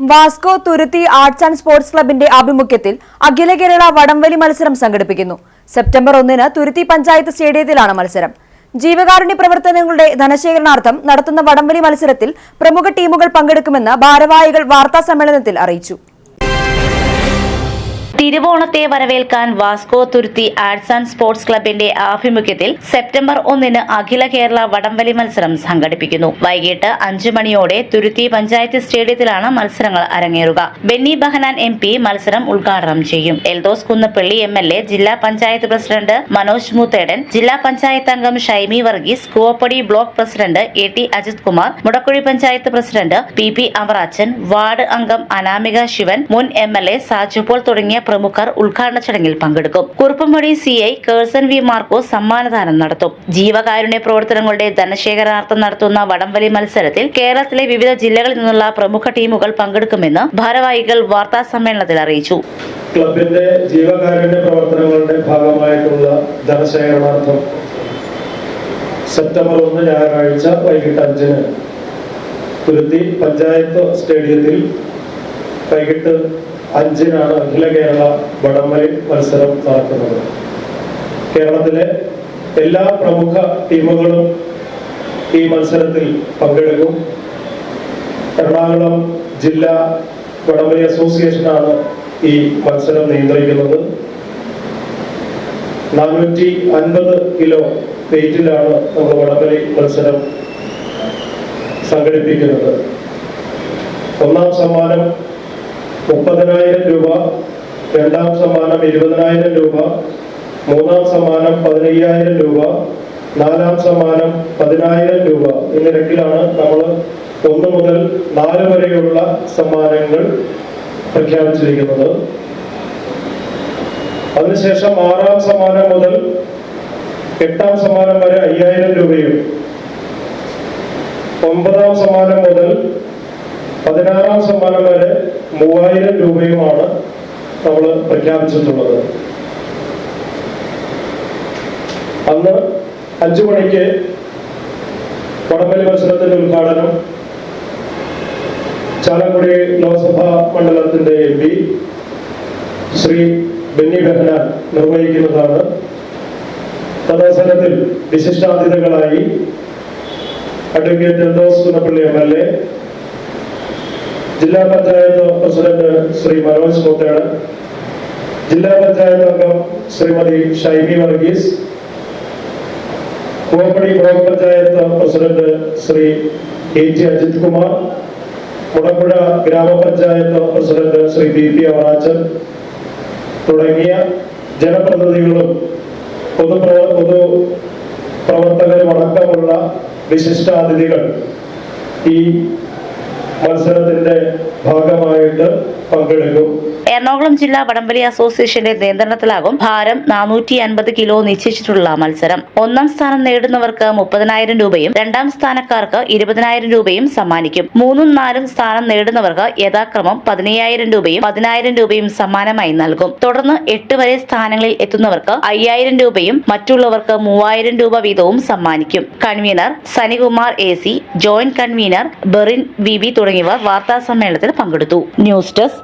Vasco Thuruthi arts and sports ക്ലബിന്റെ ആഭിമുഖ്യത്തിൽ അഖില കേരള വടംവലി മത്സരം സംഘടിപ്പിക്കുന്നു. സെപ്റ്റംബർ ഒന്നിന് തുരുത്തി പഞ്ചായത്ത് സ്റ്റേഡിയത്തിലാണ് മത്സരം. ജീവകാരുണ്യ പ്രവർത്തനങ്ങളുടെ ധനശേഖരണാർത്ഥം നടത്തുന്ന വടംവലി മത്സരത്തിൽ പ്രമുഖ ടീമുകൾ പങ്കെടുക്കുമെന്ന് ഭാരവാഹികൾ വാർത്താ സമ്മേളനത്തിൽ അറിയിച്ചു. തിരുവോണത്തെ വരവേൽക്കാൻ Vasco Thuruthi arts and sports ക്ലബിന്റെ ആഭിമുഖ്യത്തിൽ സെപ്റ്റംബർ ഒന്നിന് അഖില കേരള വടംവലി മത്സരം സംഘടിപ്പിക്കുന്നു. വൈകിട്ട് അഞ്ചു മണിയോടെ തുരുത്തി പഞ്ചായത്ത് സ്റ്റേഡിയത്തിലാണ് മത്സരങ്ങൾ അരങ്ങേറുക. ബെന്നി ബഹനാൻ എം പി മത്സരം ഉദ്ഘാടനം ചെയ്യും. Eldhose Kunnappilly M L A ജില്ലാ പഞ്ചായത്ത് പ്രസിഡന്റ് മനോജ് മൂത്തേടൻ ജില്ലാ പഞ്ചായത്ത് അംഗം Shaimy Varghese Koovappady block president A T Ajith Kumar Mudakkuzhi panchayat president P P Amarachan ward അംഗം അനാമിക ശിവൻ മുൻ എം എൽ എ സാജുപോൾ തുടങ്ങിയ പ്രമുഖർ ഉദ്ഘാടന ചടങ്ങിൽ പങ്കെടുക്കും. Kuruppampady C I Kerson V Markose സമ്മാനദാനം നടത്തും. ജീവകാരുണ്യ പ്രവർത്തനങ്ങളുടെ ധനശേഖരണാർത്ഥം നടത്തുന്ന വടംവലി മത്സരത്തിൽ കേരളത്തിലെ വിവിധ ജില്ലകളിൽ നിന്നുള്ള പ്രമുഖ ടീമുകൾ പങ്കെടുക്കുമെന്ന് ഭാരവാഹികൾ വാർത്താ സമ്മേളനത്തിൽ അറിയിച്ചു. ക്ലബിന്റെ ജീവകാരുണ്യ പ്രവർത്തനങ്ങളുടെ ഭാഗമായിട്ടുള്ള ധനശേഖരണാർത്ഥം സെപ്റ്റംബർ ഒന്ന് ഞായറാഴ്ച വൈകിട്ട് അഞ്ചിന് തുരുത്തി പഞ്ചായത്ത് സ്റ്റേഡിയത്തിൽ വൈകിട്ട് അഞ്ചിനാണ് അഖില കേരള വടംവലി മത്സരം നടക്കുന്നത്. കേരളത്തിലെ എല്ലാ പ്രമുഖ ടീമുകളും ഈ മത്സരത്തിൽ പങ്കെടുക്കും. എറണാകുളം ജില്ലാ വടംവലി അസോസിയേഷനാണ് ഈ മത്സരം നിയന്ത്രിക്കുന്നത്. നാനൂറ്റി അൻപത് കിലോ വെയിറ്റിലാണ് നമ്മൾ വടംവലി മത്സരം സംഘടിപ്പിക്കുന്നത്. ഒന്നാം സമ്മാനം മുപ്പതിനായിരം രൂപ രണ്ടാം സമ്മാനം ഇരുപതിനായിരം രൂപ മൂന്നാം സമ്മാനം പതിനയ്യായിരം രൂപ നാലാം സമ്മാനം പതിനായിരം രൂപ ഈ നിരക്കിലാണ് നമ്മൾ ഒന്ന് മുതൽ നാല് വരെയുള്ള സമ്മാനങ്ങൾ പ്രഖ്യാപിച്ചിരിക്കുന്നത്. അതിനുശേഷം ആറാം സമ്മാനം മുതൽ എട്ടാം സമ്മാനം വരെ അയ്യായിരം രൂപയും ഒമ്പതാം സമ്മാനം മുതൽ പതിനാറാം സമ്മാനം വരെ മൂവായിരം രൂപയുമാണ് നമ്മൾ പ്രഖ്യാപിച്ചിട്ടുള്ളത്. അന്ന് അഞ്ചു മണിക്ക് വടംവലി മത്സരത്തിന്റെ ഉദ്ഘാടനം ചാലക്കുടി ലോക്സഭാ മണ്ഡലത്തിന്റെ എം പി ശ്രീ ബെന്നി ബെഹനാൻ നിർവഹിക്കുന്നതാണ്. തദവസരത്തിൽ വിശിഷ്ടാതിഥികളായി advocate Eldhose Kunnappilly M L A ജില്ലാ പഞ്ചായത്ത് പ്രസിഡന്റ് ശ്രീ മനോജ് മുത്തേട് ജില്ലാ പഞ്ചായത്ത് അംഗം Shrimati Shaimy Varghese. Koppady block panchayat president Shri A T Ajith Kumar. Mudappuzha ഗ്രാമപഞ്ചായത്ത് president Shri B P Avarachan. തുടങ്ങിയ ജനപ്രതിനിധികളും പൊതുപ്ര പൊതു പ്രവർത്തകരും അടക്കമുള്ള വിശിഷ്ടാതിഥികൾ ഈ ഭാഗമായിട്ട് എറണാകുളം ജില്ലാ വടംവലി അസോസിയേഷന്റെ നിയന്ത്രണത്തിലാകും ഭാരം നാനൂറ്റി അൻപത് കിലോ നിശ്ചയിച്ചിട്ടുള്ള മത്സരം. ഒന്നാം സ്ഥാനം നേടുന്നവർക്ക് മുപ്പതിനായിരം രൂപയും രണ്ടാം സ്ഥാനക്കാർക്ക് ഇരുപതിനായിരം രൂപയും സമ്മാനിക്കും. മൂന്നും നാലും സ്ഥാനം നേടുന്നവർക്ക് യഥാക്രമം പതിനയ്യായിരം രൂപയും പതിനായിരം രൂപയും സമ്മാനമായി നൽകും. തുടർന്ന് എട്ട് വരെ സ്ഥാനങ്ങളിൽ എത്തുന്നവർക്ക് അയ്യായിരം രൂപയും മറ്റുള്ളവർക്ക് മൂവായിരം രൂപ വീതവും സമ്മാനിക്കും. Convener Sanikumar A C joint convener Berin V B തുടങ്ങിയവർ വാർത്താ സമ്മേളനത്തിൽ പങ്കെടുത്തു. News desk